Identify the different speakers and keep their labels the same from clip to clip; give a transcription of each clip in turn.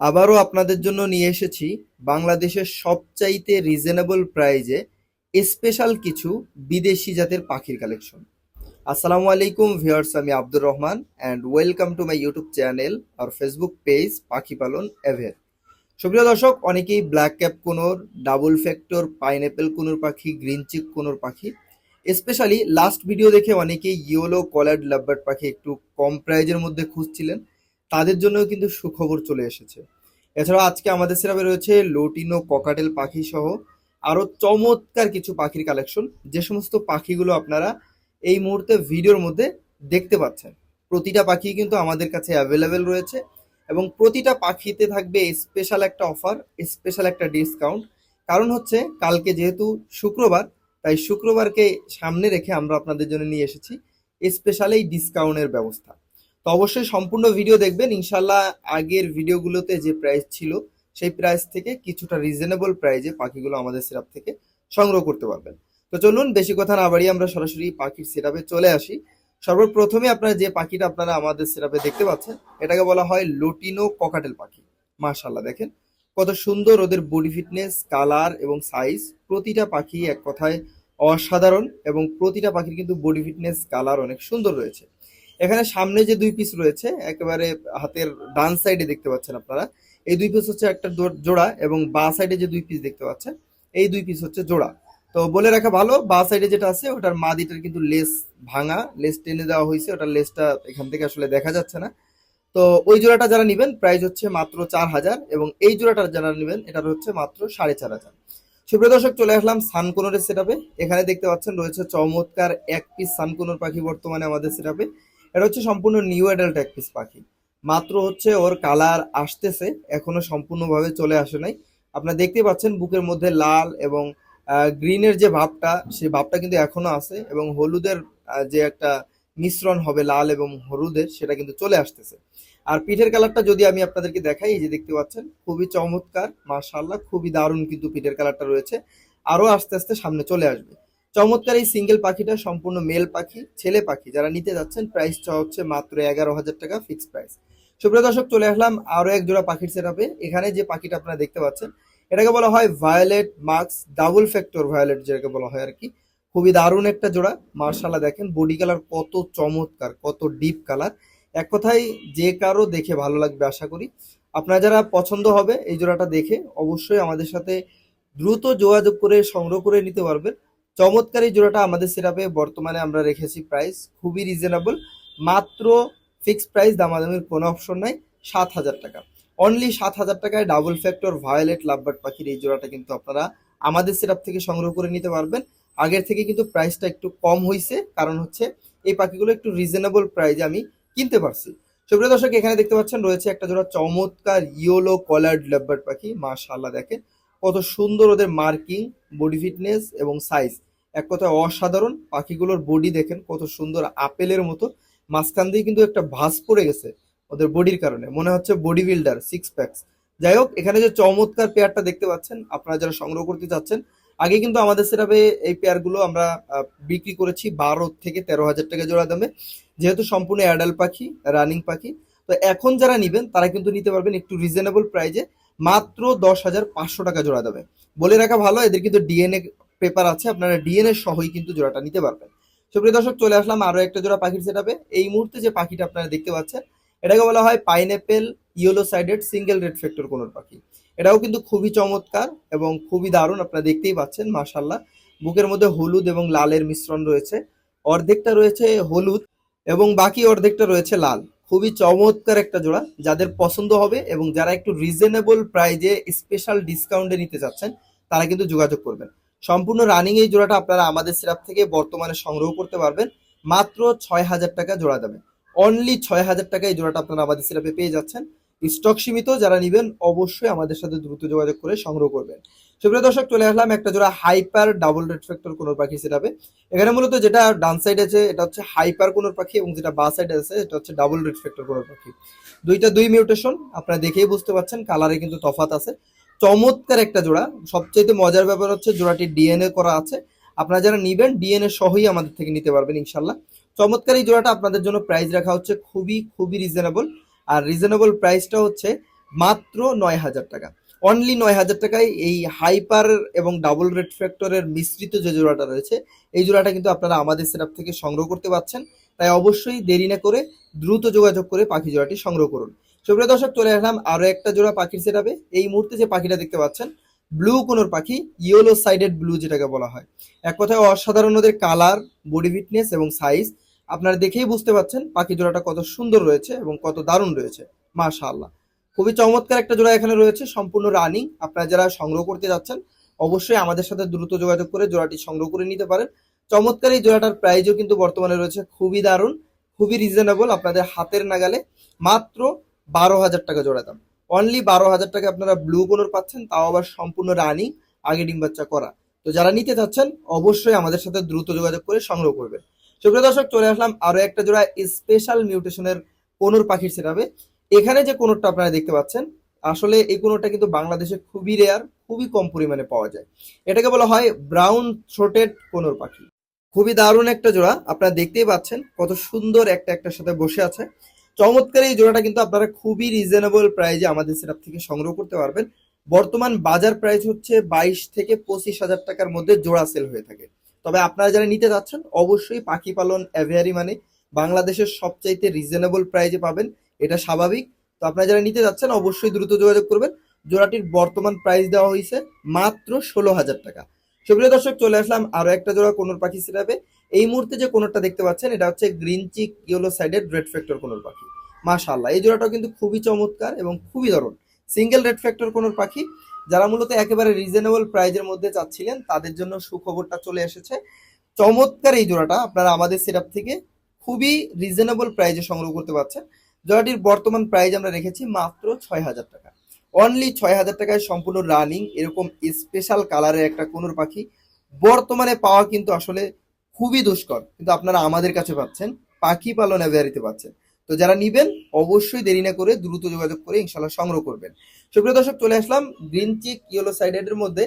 Speaker 1: আবারও আপনাদের জন্য নিয়ে এসেছি বাংলাদেশের সবচাইতে রিজনেবল প্রাইজে স্পেশাল কিছু বিদেশি জাতের পাখির কালেকশন আসসালামু আলাইকুম ভিউয়ার্স আমি Abdur Rahman and welcome to my YouTube channel R Facebook page পাখি পালন এভের। সুপ্রিয় দর্শক, অনেকেই black cap conure double factor pineapple conure পাখি গ্রিন চিক কোনোর পাখি স্পেশালি লাস্ট ভিডিও দেখে অনেকেই ইয়েলো কলার্ড লাভবার্ড পাখি একটু কম প্রাইজের মধ্যে খুঁজছিলেন। তাদের জন্যও কিন্তু সুখবর চলে এসেছে। এছাড়াও আজকে আমাদের সেরাপে রয়েছে লোটিনো ককাটেল পাখি সহ আরও চমৎকার কিছু পাখির কালেকশন। যে সমস্ত পাখিগুলো আপনারা এই মুহূর্তে ভিডিওর মধ্যে দেখতে পাচ্ছেন। প্রতিটা পাখি কিন্তু আমাদের কাছে অ্যাভেলেবেল রয়েছে এবং প্রতিটা পাখিতে থাকবে স্পেশাল একটা অফার স্পেশাল একটা ডিসকাউন্ট কারণ হচ্ছে কালকে যেহেতু শুক্রবার, তাই শুক্রবারকে সামনে রেখে আমরা আপনাদের জন্য নিয়ে এসেছি স্পেশাল এই ডিসকাউন্টের ব্যবস্থা। তো অবশ্যই সম্পূর্ণ ভিডিও দেখবেন। ইনশাল্লাহ আগের ভিডিওগুলোতে যে প্রাইস ছিল, সেই প্রাইস থেকে কিছুটা রিজনেবল প্রাইজে পাখিগুলো আমাদের সিরাপ থেকে সংগ্রহ করতে পারবেন। তো চলুন, বেশি কথা না বাড়িয়ে আমরা সরাসরি পাখির সিরাপে চলে আসি। সর্বপ্রথমে আপনারা যে পাখিটা আপনারা আমাদের সিরাপে দেখতে পাচ্ছেন, এটাকে বলা হয় লোটিনো ককাটেল পাখি। মাশাল্লাহ দেখেন। কত সুন্দর ওদের বডি ফিটনেস কালার এবং সাইজ প্রতিটা পাখি এক কথায় অসাধারণ এবং প্রতিটা পাখির কিন্তু বডি ফিটনেস কালার অনেক সুন্দর রয়েছে। এখানে সামনে যে দুই পিস রয়েছে, একেবারে হাতের ডান সাইডে দেখতে পাচ্ছেন আপনারা। এই দুই পিস হচ্ছে একটা জোড়া এবং বা সাইডে যে দুই পিস দেখতে পাচ্ছেন, এই দুই পিস হচ্ছে জোড়া। তো বলে রাখা ভালো, বা সাইডে যেটা আছে, ওটার মাদিটার কিন্তু লেস ভাঙা লেস টেনে দেওয়া হয়েছে, ওটার লেসটা এখান থেকে আসলে দেখা যাচ্ছে না। তো ওই জোড়াটা যারা নেবেন প্রাইস হচ্ছে মাত্র চার হাজার এবং এই জোড়াটা যারা নেবেন, এটার হচ্ছে মাত্র সাড়ে চার হাজার। সুপ্রিয় দর্শক, চলে আসলাম সানকোনরের সেটাপে এখানে দেখতে পাচ্ছেন রয়েছে চমৎকার এক পিস সানকোনর পাখি বর্তমানে আমাদের সেটাপে এটা হচ্ছে সম্পূর্ণ নিউ অ্যাডাল্ট এক পিস পাখি। মাত্র হচ্ছে ওর কালার আসতেছে, এখনও সম্পূর্ণভাবে চলে আসে নাই। আপনারা দেখতে পাচ্ছেন বুকের মধ্যে লাল এবং গ্রিনের যে ভাবটা, সেই ভাবটা কিন্তু এখনও আছে এবং হলুদের যে একটা মিশ্রণ হবে লাল এবং হলুদের, সেটা কিন্তু চলে আসতেছে। আর পিঠের কালারটা যদি আমি আপনাদেরকে দেখাই, এই যে দেখতে পাচ্ছেন, খুবই চমৎকার মার্শাল্লাহ খুবই দারুণ কিন্তু পিঠের কালারটা রয়েছে। আরও আস্তে আস্তে সামনে চলে আসবে। চমৎকার এই সিঙ্গেল পাখিটা, সম্পূর্ণ মেল পাখি, ছেলে পাখি। যারা নিতে যাচ্ছেন প্রাইসটা হচ্ছে মাত্র এগারো হাজার টাকা ফিক্সড প্রাইস সুপ্রিয় দর্শক, চলে আসলাম আরও এক জোড়া পাখির সেটাপে এখানে যে পাখিটা আপনারা দেখতে পাচ্ছেন, এটাকে বলা হয় violet marks double factor violet যেটাকে বলা হয় আর কি খুবই দারুণ একটা জোড়া। মার্শাল্লাহ দেখেন বডি কালার কত চমৎকার, কত ডিপ কালার এক কথায়, যে কারও দেখে ভালো লাগবে আশা করি। আপনারা যারা পছন্দ হবে এই জোড়াটা দেখে, অবশ্যই আমাদের সাথে দ্রুত যোগাযোগ করে, সংগ্রহ করে নিতে পারবেন। চমৎকার এই জোড়াটা আমাদের সিরাপে বর্তমানে আমরা রেখেছি প্রাইস খুবই রিজনেবল মাত্র ফিক্সড প্রাইস দামাদামির কোনো অপশন নাই, সাত হাজার টাকা। অনলি সাত হাজার টাকায় ডাবল ফ্যাক্টর ভায়োলেট লাভবার্ড পাখির এই জোড়াটা কিন্তু আপনারা আমাদের সিরাপ থেকে সংগ্রহ করে নিতে পারবেন। আগের থেকে কিন্তু প্রাইসটা একটু কম হয়েছে কারণ হচ্ছে এই পাখিগুলো একটু রিজনেবল প্রাইজে আমি কিনতে পারছি। সুপ্রিয় দর্শক, এখানে দেখতে পাচ্ছেন রয়েছে একটা জোড়া চমৎকার ইয়েলো কলার্ড লাভবার্ড পাখি, মাশাআল্লাহ দেখেন। কত সুন্দর ওদের মার্কিং বডি ফিটনেস এবং সাইজ এক কথায় অসাধারণ। পাখিগুলোর বডি দেখেন, কত সুন্দর আপেলের মতো। মাঝখান দিয়ে কিন্তু একটা ভাঁজ পড়ে গেছে ওদের বডির কারণে। মনে হচ্ছে বডি বিল্ডার সিক্স প্যাকস যাই হোক, এখানে যে চমৎকার পেয়ারটা দেখতে পাচ্ছেন, আপনারা যারা সংগ্রহ করতে চাচ্ছেন, আগে কিন্তু আমাদের সেটাপে এই পেয়ারগুলো আমরা বিক্রি করেছি বারো থেকে তেরো হাজার টাকা জোড়া দামে। যেহেতু সম্পূর্ণ অ্যাডাল্ট পাখি রানিং পাখি, তো এখন যারা নিবেন, তারা কিন্তু নিতে পারবেন একটু রিজনেবল প্রাইজে মাত্র দশ হাজার পাঁচশো টাকা জোড়া দামে। বলে রাখা ভালো, এদের কিন্তু ডিএনএ পেপার আছে, আপনারা ডিএনএ সহই কিন্তু জোড়াটা নিতে পারবেন। সুপ্রিয় দর্শক, চলে আসলাম আরও একটা জোড়া পাখির সেটাপে এই মুহূর্তে যে পাখিটা আপনারা দেখতে পাচ্ছেন, এটাকে বলা হয় pineapple yellow sided single red factor conure পাখি। এটাও কিন্তু খুবই চমৎকার এবং খুবই দারুণ আপনারা দেখতেই পাচ্ছেন মাশাল্লাহ বুকের মধ্যে হলুদ এবং লালের মিশ্রণ রয়েছে, অর্ধেকটা রয়েছে হলুদ এবং বাকি অর্ধেকটা রয়েছে লাল। খুবই চমৎকার একটা জোড়া, যাদের পছন্দ হবে এবং যারা একটু রিজনেবল প্রাইজে স্পেশাল ডিসকাউন্টে নিতে চাচ্ছেন, তারা কিন্তু যোগাযোগ করবেন। সম্পূর্ণ রানিং এই জোড়াটা আপনারা আমাদের সিরাপ থেকে বর্তমানে সংগ্রহ করতে পারবেন। মাত্র ছয় হাজার টাকা জোড়া দেবে অনলি ছয় হাজার টাকা এই জোড়াটা আপনারা আমাদের সিরাপে পেয়ে যাচ্ছেন। স্টক সীমিত, যারা নেবেন অবশ্যই আমাদের সাথে দ্রুত যোগাযোগ করে সংগ্রহ করবেন। সুপ্রিয় দর্শক, চলে আসলাম একটা জোড়া হাইপার ডাবল রেড ফ্যাক্টর কোন পাখি সিরাপে এখানে মূলত যেটা ডান সাইড আছে, এটা হচ্ছে হাইপার কোন পাখি এবং যেটা বা সাইড আছে, এটা হচ্ছে ডাবল রেড ফ্যাক্টর কোন পাখি। দুইটা দুই মিউটেশন আপনারা দেখেই বুঝতে পারছেন কালারে কিন্তু তফাত আছে। চমৎকার একটা জোড়া। সবচেয়ে মজার ব্যাপার হচ্ছে জোড়াটি ডিএনএ করা আছে। আপনারা যারা নিবেন ডিএনএ সহই আমাদের থেকে নিতে পারবেন ইনশাল্লাহ চমৎকার এই জোড়াটা আপনাদের জন্য প্রাইস রাখা হচ্ছে খুবই খুবই রিজনেবল আর রিজনেবল প্রাইসটা হচ্ছে মাত্র নয় হাজার টাকা। অনলি নয় হাজার টাকায় এই হাইপার এবং ডাবল রেড ফ্যাক্টরের মিশ্রিত যে জোড়াটা রয়েছে, এই জোড়াটা কিন্তু আপনারা আমাদের সেটআপ থেকে সংগ্রহ করতে পারছেন। তাই অবশ্যই দেরি না করে দ্রুত যোগাযোগ করে পাখি জোড়াটি সংগ্রহ করুন। সুপ্রিয় দর্শক, চলে আসলাম আরও একটা জোড়া পাখির সেটাবে এই মুহূর্তে যে পাখিটা দেখতে পাচ্ছেন ব্লু কোনোর পাখি ইয়েলো সাইডেড ব্লু যেটাকে বলা হয়। এক কথায় অসাধারণ ওদের কালার বডি ফিটনেস এবং সাইজ আপনারা দেখেই বুঝতে পাচ্ছেন পাখি জোড়াটা কত সুন্দর রয়েছে এবং কত দারুণ রয়েছে। মাশাআল্লাহ। খুবই চমৎকার একটা জোড়া এখানে রয়েছে, সম্পূর্ণ রানিং আপনারা যারা সংগ্রহ করতে যাচ্ছেন, অবশ্যই আমাদের সাথে দ্রুত যোগাযোগ করে জোড়াটি সংগ্রহ করে নিতে পারেন। চমৎকার এই জোড়াটার প্রাইজও কিন্তু বর্তমানে রয়েছে খুবই দারুণ, খুবই রিজনেবল আপনাদের হাতের নাগালে। মাত্র বারো হাজার টাকা জোড়া দাম। অনলি বারো হাজার টাকা আপনারা ব্লু কোনোর পাচ্ছেন, তাও আবার সম্পূর্ণ রানিং আগে ডিম বাচ্চা করা। তো যারা নিতে চাচ্ছেন, অবশ্যই আমাদের সাথে দ্রুত যোগাযোগ করে সংগ্রহ করবেন। সুপ্রিয় দর্শক, চলে আসলাম আরও একটা জোড়া স্পেশাল মিউটেশনের কোনোর পাখির সেটাবে এখানে যে কোনোরটা আপনারা দেখতে পাচ্ছেন, আসলে এই কোনোরটা কিন্তু বাংলাদেশে খুবই রেয়ার খুবই কম পরিমাণে পাওয়া যায়। এটাকে বলা হয় ব্রাউন থ্রোটেড কোনোর পাখি। খুবই দারুণ একটা জোড়া, আপনারা দেখতেই পাচ্ছেন কত সুন্দর একটা একটার সাথে বসে আছে। চমৎকার এই জোড়াটা কিন্তু আপনারা খুবই রিজনেবল প্রাইজে আমাদের সেটাপ থেকে সংগ্রহ করতে পারবেন। বর্তমান বাজার প্রাইস হচ্ছে বাইশ থেকে পঁচিশ হাজার টাকার মধ্যে জোড়া সেল হয়ে থাকে। তবে আপনারা যারা নিতে যাচ্ছেন, অবশ্যই পাখি পালন অ্যাভিয়ারি মানে বাংলাদেশের সবচাইতে রিজনেবল প্রাইজে পাবেন। এটা স্বাভাবিক। তো আপনারা যারা নিতে যাচ্ছেন, অবশ্যই দ্রুত যোগাযোগ করবেন। জোড়াটির বর্তমান প্রাইস দেওয়া হয়েছে মাত্র ষোলো হাজার টাকা। সুপ্রিয় দর্শক, চলে আসলাম আরও একটা জোড়া কোনোর পাখি সিরাপে এই মুহূর্তে যে কোনোরটা দেখতে পাচ্ছেন, এটা হচ্ছে green cheek yellow sided red factor conure পাখি। মাশাআল্লাহ, এই জোড়াটাও কিন্তু খুবই চমৎকার এবং খুবই দারুণ। সিঙ্গেল রেড ফ্যাক্টর কোনোর পাখি, যারা মূলত একেবারে রিজনেবল প্রাইজের মধ্যে চাচ্ছিলেন, তাদের জন্য সুখবরটা চলে এসেছে। চমৎকার এই জোড়াটা, আপনারা আমাদের সেটআপ থেকে খুবই রিজনেবল প্রাইজে সংগ্রহ করতে পারছেন। জোড়াটির বর্তমান প্রাইজ আমরা রেখেছি মাত্র ছয় হাজার টাকা। অনলি ছয় হাজার টাকায় সম্পূর্ণ রানিং এরকম স্পেশাল কালারের একটা কোনোর পাখি বর্তমানে পাওয়া কিন্তু আসলে খুবই দুষ্কর, কিন্তু আপনারা আমাদের কাছে পাচ্ছেন, পাখি পালন অ্যাভিয়ারিতে পাচ্ছেন। তো যারা নিবেন, অবশ্যই দেরি না করে দ্রুত যোগাযোগ করে ইনশাল্লাহ সংগ্রহ করবেন। সুপ্রিয় দর্শক, চলে আসলাম গ্রিন চিক ইয়েলো সাইডেড এর মধ্যে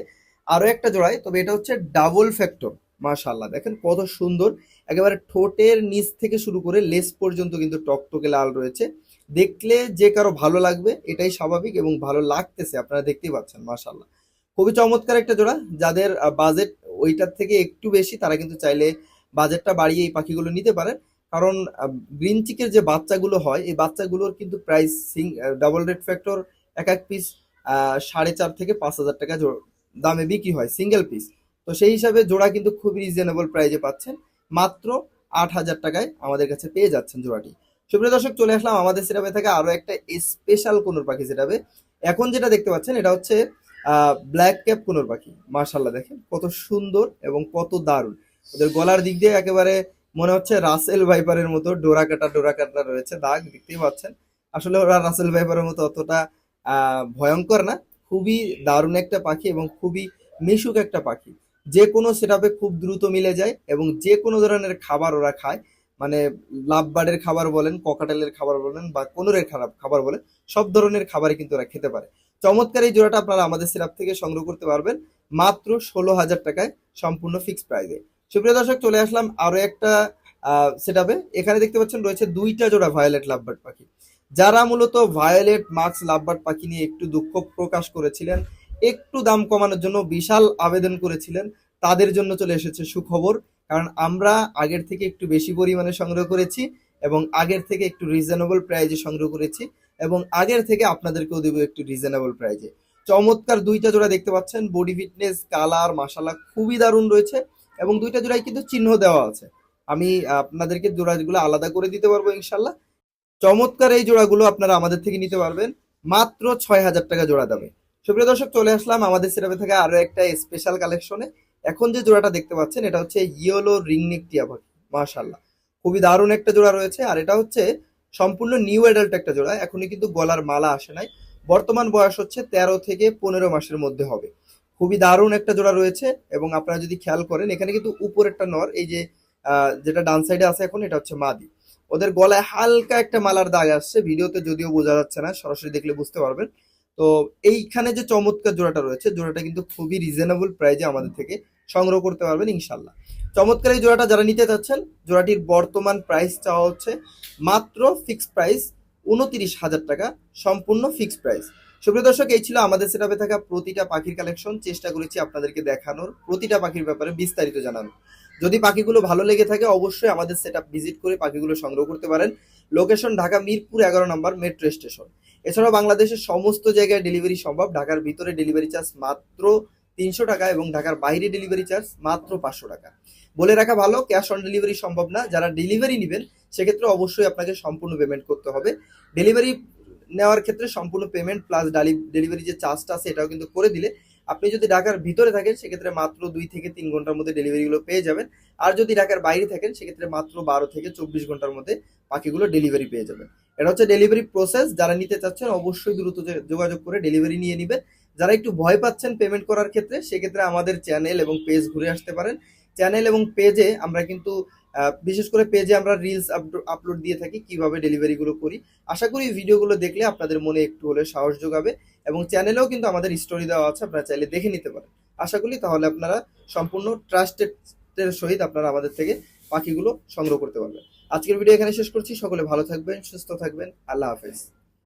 Speaker 1: আরও একটা জোড়ায়, তবে এটা হচ্ছে ডাবল ফ্যাক্টর মাশাল্লাহ দেখেন কত সুন্দর, একেবারে ঠোঁটের নিচ থেকে শুরু করে লেস পর্যন্ত কিন্তু টকটকে লাল রয়েছে। দেখলে যে কারও ভালো লাগবে, এটাই স্বাভাবিক এবং ভালো লাগতেছে, আপনারা দেখতেই পাচ্ছেন মাশাল্লাহ খুবই চমৎকার একটা জোড়া, যাদের বাজেট ওইটার থেকে একটু বেশি, তারা কিন্তু চাইলে বাজেটটা বাড়িয়ে এই পাখিগুলো নিতে পারে কারণ গ্রিন চিকের যে বাচ্চাগুলো হয়, এই বাচ্চাগুলোর কিন্তু প্রাইস সিং ডাবল রেড ফ্যাক্টর এক এক পিস সাড়ে চার থেকে পাঁচ হাজার টাকা দামে বিক্রি হয় সিঙ্গেল পিস তো সেই হিসাবে জোড়া কিন্তু খুবই রিজনেবল প্রাইজে পাচ্ছেন। মাত্র আট হাজার টাকায় আমাদের কাছে পেয়ে যাচ্ছেন জোড়াটি। সুপ্রিয় দর্শক, চলে আসলাম আমাদের সেটাবে থেকে আরও একটা স্পেশাল কোনোর পাখি সেটাবে এখন যেটা দেখতে পাচ্ছেন, এটা হচ্ছে ব্ল্যাক ক্যাপ কোনোর পাখি মার্শাল্লাহ দেখেন কত সুন্দর এবং কত দারুণ। ওদের গলার দিক দিয়ে একেবারে মনে হচ্ছে রাসেল ভাইপারের মতো ডোরা কাটা ডোরা কাটা রয়েছে দাগ, দেখতেই পাচ্ছেন। আসলে ওরা রাসেল ভাইপারের মতো অতটা ভয়ঙ্কর না। খুবই দারুণ একটা পাখি এবং খুবই মিশুক একটা পাখি। যে কোনো সেটাপে খুব দ্রুত মিলে যায় এবং যে কোনো ধরনের খাবার ওরা খায় মানে লাভ বার্ডের খাবার বলেন ককাটেলের খাবার বলেন বা কোনোরের খারাপ খাবার বলেন, সব ধরনের খাবারই কিন্তু ওরা খেতে পারে। চমৎকার এই জোড়াটা আপনারা আমাদের সিরাপ থেকে সংগ্রহ করতে পারবেন। মাত্র ষোলো হাজার টাকায় সম্পূর্ণ ফিক্সড প্রাইসে সুপ্রিয় দর্শক, চলে আসলাম আরও একটা সেটাপে এখানে দেখতে পাচ্ছেন রয়েছে দুইটা জোড়া ভায়োলেট লাভবার্ড পাখি। যারা মূলত ভায়োলেট মার্কস লাভবার্ড পাখি নিয়ে একটু দুঃখ প্রকাশ করেছিলেন, একটু দাম কমানোর জন্য বিশাল আবেদন করেছিলেন, তাদের জন্য চলে এসেছে সুখবর। কারণ আমরা আগের থেকে একটু বেশি পরিমাণে সংগ্রহ করেছি এবং আগের থেকে একটু রিজনেবল প্রাইজে সংগ্রহ করেছি। এবং আগের থেকে আপনাদেরকেও দেবো একটু রিজনেবল প্রাইজে চমৎকার দুইটা জোড়া দেখতে পাচ্ছেন বডি ফিটনেস কালার মাসালা খুবই দারুণ রয়েছে এবং দুইটা জোড়ায় কিন্তু চিহ্ন দেওয়া আছে। আমি আপনাদেরকে জোড়াগুলো আলাদা করে দিতে পারব ইনশাল্লাহ। চমৎকার এই জোড়াগুলো আপনারা আমাদের থেকে নিতে পারবেন, মাত্র ছয় হাজার টাকা জোড়া দামে। সুপ্রিয় দর্শক, চলে আসলাম আমাদের সেরাপে থেকে আরও একটা স্পেশাল কালেকশনে এখন যে জোড়াটা দেখতে পাচ্ছেন, এটা হচ্ছে ইয়েলো রিংনেক টিয়া পাখি মাশাল্লাহ খুবই দারুণ একটা জোড়া রয়েছে, আর এটা হচ্ছে সম্পূর্ণ নিউ অ্যাডাল্ট একটা জোড়া, এখনই কিন্তু গলার মালা আসে নাই। বর্তমান বয়স হচ্ছে তেরো থেকে পনেরো মাসের মধ্যে হবে। খুবই দারুণ একটা জোড়া রয়েছে এবং আপনারা যদি খেয়াল করেন, এখানে কিন্তু উপরেরটা নর, এই যে যেটা ডান সাইডে আছে এখন, এটা হচ্ছে মাদি। ওদের গলায় হালকা একটা মালার দাগ আসছে, ভিডিওতে যদিও বোঝা যাচ্ছে না, সরাসরি দেখলে বুঝতে পারবেন। তো এইখানে যে চমৎকার জোড়াটা রয়েছে, জোড়াটা কিন্তু খুবই রিজনেবল প্রাইজে আমাদের থেকে সংগ্রহ করতে পারবেন ইনশাল্লাহ চমৎকার এই জোড়াটা যারা নিতে চাচ্ছেন, জোড়াটির বর্তমান প্রাইস চাওয়া হচ্ছে মাত্র ফিক্স প্রাইস উনত্রিশ হাজার টাকা, সম্পূর্ণ ফিক্সড প্রাইস সুপ্রিয় দর্শক, এই ছিল আমাদের সেটাপে থাকা প্রতিটা পাখির কালেকশন চেষ্টা করেছি আপনাদেরকে দেখানোর, প্রতিটা পাখির ব্যাপারে বিস্তারিত জানানো যদি পাখিগুলো ভালো লেগে থাকে, অবশ্যই আমাদের সেটআপ ভিজিট করে পাখিগুলো সংগ্রহ করতে পারেন। লোকেশন ঢাকা মিরপুর এগারো নম্বর মেট্রো স্টেশন এছাড়াও বাংলাদেশের সমস্ত জায়গায় ডেলিভারি সম্ভব। ঢাকার ভিতরে ডেলিভারি চার্জ মাত্র তিনশো টাকা এবং ঢাকার বাইরে ডেলিভারি চার্জ মাত্র পাঁচশো টাকা। বলে রাখা ভালো ক্যাশ অন ডেলিভারি সম্ভব না। যারা ডেলিভারি নেবেন, সেক্ষেত্রে অবশ্যই আপনাকে সম্পূর্ণ পেমেন্ট করতে হবে। ডেলিভারি নেওয়ার ক্ষেত্রে সম্পূর্ণ পেমেন্ট প্লাস ডেলিভারি যে চার্জটা আছে, এটাও কিন্তু করে দিলে আপনি যদি ঢাকার ভিতরে থাকেন, সেক্ষেত্রে মাত্র দুই থেকে তিন ঘণ্টার মধ্যে ডেলিভারিগুলো পেয়ে যাবেন। আর যদি ঢাকার বাইরে থাকেন, সেক্ষেত্রে মাত্র বারো থেকে চব্বিশ ঘণ্টার মধ্যে পাখিগুলো ডেলিভারি পেয়ে যাবেন। এটা হচ্ছে ডেলিভারি প্রসেস যারা নিতে চাচ্ছেন, অবশ্যই দ্রুত যোগাযোগ করে ডেলিভারি নিয়ে নেবেন। যারা একটু ভয় পাচ্ছেন পেমেন্ট করার ক্ষেত্রে, সেক্ষেত্রে আমাদের চ্যানেল এবং পেজ ঘুরে আসতে পারেন। চ্যানেল এবং পেজে আমরা কিন্তু বিশেষ করে পেজে আমরা রিলস আপলোড দিয়ে থাকি, কীভাবে ডেলিভারিগুলো করি। আশা করি ভিডিওগুলো দেখলে আপনাদের মনে একটু হলে সাহস যোগাবে এবং চ্যানেলেও কিন্তু আমাদের স্টোরি দেওয়া আছে, আপনারা চাইলে দেখে নিতে পারেন। আশা করি তাহলে আপনারা সম্পূর্ণ ট্রাস্টেড সহিত আপনারা আমাদের থেকে পাখিগুলো সংগ্রহ করতে পারবেন। আজকের ভিডিও এখানে শেষ করছি। সকলে ভালো থাকবেন, সুস্থ থাকবেন। আল্লাহ হাফেজ।